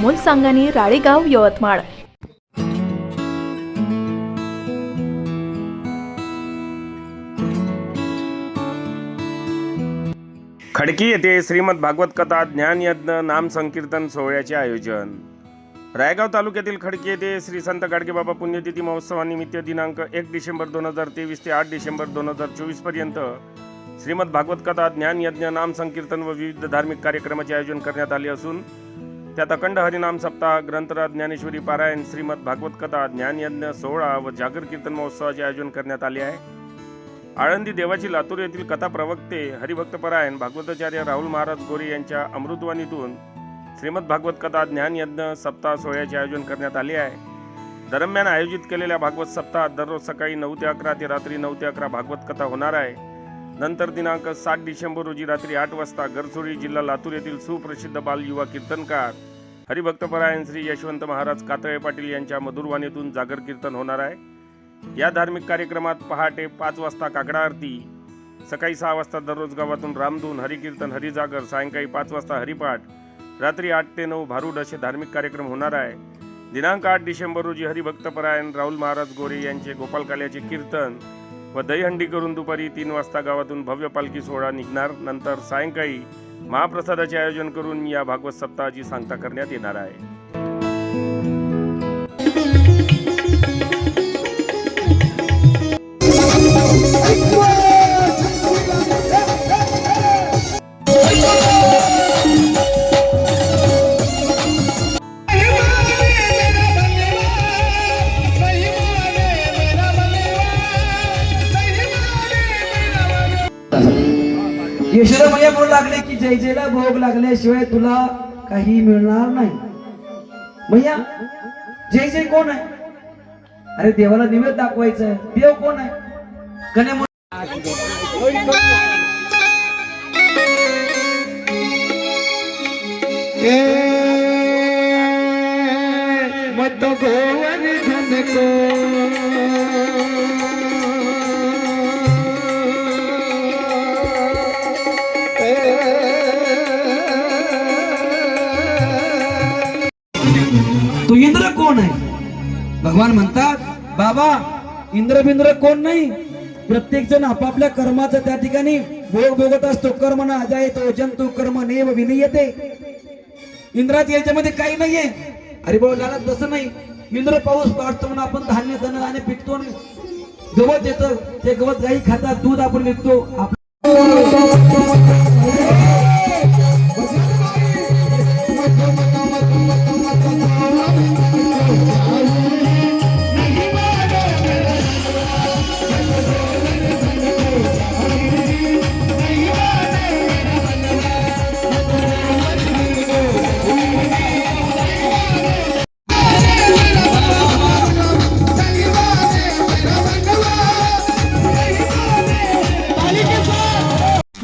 अमोल सांगानी राळेगाव यवतमाळ. खडकी येथे श्रीमद भागवत कथा ज्ञानयज्ञ नाम संकीर्तन सोहळ्याचे आयोजन. रायगाव तालुक्यातील खडकी येथे श्री संत गाडगेबाबा पुण्यतिथी महोत्सवानिमित्त दिनांक एक डिसेंबर दोन हजार तेवीस ते आठ डिसेंबर दोन हजार चोवीसपर्यंत श्रीमद भागवत कथा ज्ञानयज्ञ नाम संकीर्तन व विविध धार्मिक कार्यक्रमाचे आयोजन करण्यात आले असून त्यात अखंड हरिनाम सप्ताह ग्रंथराज ज्ञानेश्वरी पारायण श्रीमद भागवत कथा ज्ञानयज्ञ सोहळा व जागर कीर्तन महोत्सवाचे आयोजन करण्यात आले आहे. आळंदी देवाची लातूर येथील कथा प्रवक्ते हरिभक्तपरायण भागवताचार्य राहुल महाराज गोरे यांच्या अमृतवाणीतून श्रीमद भागवत कथा ज्ञानयज्ञ सप्ताह सोहळ्याचे आयोजन करण्यात आले आहे. दरम्यान आयोजित केलेल्या भागवत सप्ताहात दररोज सकाळी नऊ ते अकरा ते रात्री नऊ ते अकरा भागवत कथा होणार आहे. नंतर दिनांक सात डिसेंबर रोजी रात्री आठ वाजता गरसोडी जिल्हा लातूर येथील सुप्रसिद्ध बाल युवा कीर्तनकार हरिभक्तपरायण श्री यशवंत महाराज कातळे पाटील यांच्या मधुरवाणीतून जागर कीर्तन होणार आहे. या धार्मिक कार्यक्रमात पहाटे पाच वाजता काकडा आरती सकाळी सहा वाजता दररोज गावातून रामधून हरिकीर्तन हरिजागर सायंकाळी पाच वाजता हरिपाठ रात्री आठ ते नऊ भारूड असे धार्मिक कार्यक्रम होणार आहे. दिनांक आठ डिसेंबर रोजी हरिभक्तपरायण राहुल महाराज गोरे यांचे गोपालकाल्याचे कीर्तन व दहीहंडी करून दुपारी तीन वाजता गावातून भव्य पालखी सोहळा निघणार. नंतर सायंकाळी महाप्रसादाचे आयोजन करून या भागवत सप्ताहाची सांगता करण्यात येणार आहे. यशोदा मैया बोलू लागले की जय जयला भोग लागल्याशिवाय तुला काही मिळणार नाही. मैया जय जय कोण आहे? अरे देवाला निवेद दाखवायचं आहे. देव कोण आहे? गणे मत गोवर्धन को तू इंद्र कोण आहे? भगवान म्हणतात बाबा इंद्र बिंद्र कोण नाही? प्रत्येक जण आपापल्या कर्माचा त्या ठिकाणी भोग भोगत असतो. कर्म ना अजाय तो जंतू कर्म नेम विनियते. इंद्रात याच्यामध्ये काही नाहीये. अरे बाबा लाला तसं नाही. इंद्र पाऊस पाडतो म्हणून आपण धान्य धन आणि पिकतो गवत येतं. ते गवत गाई खातात दूध आपण विकतो.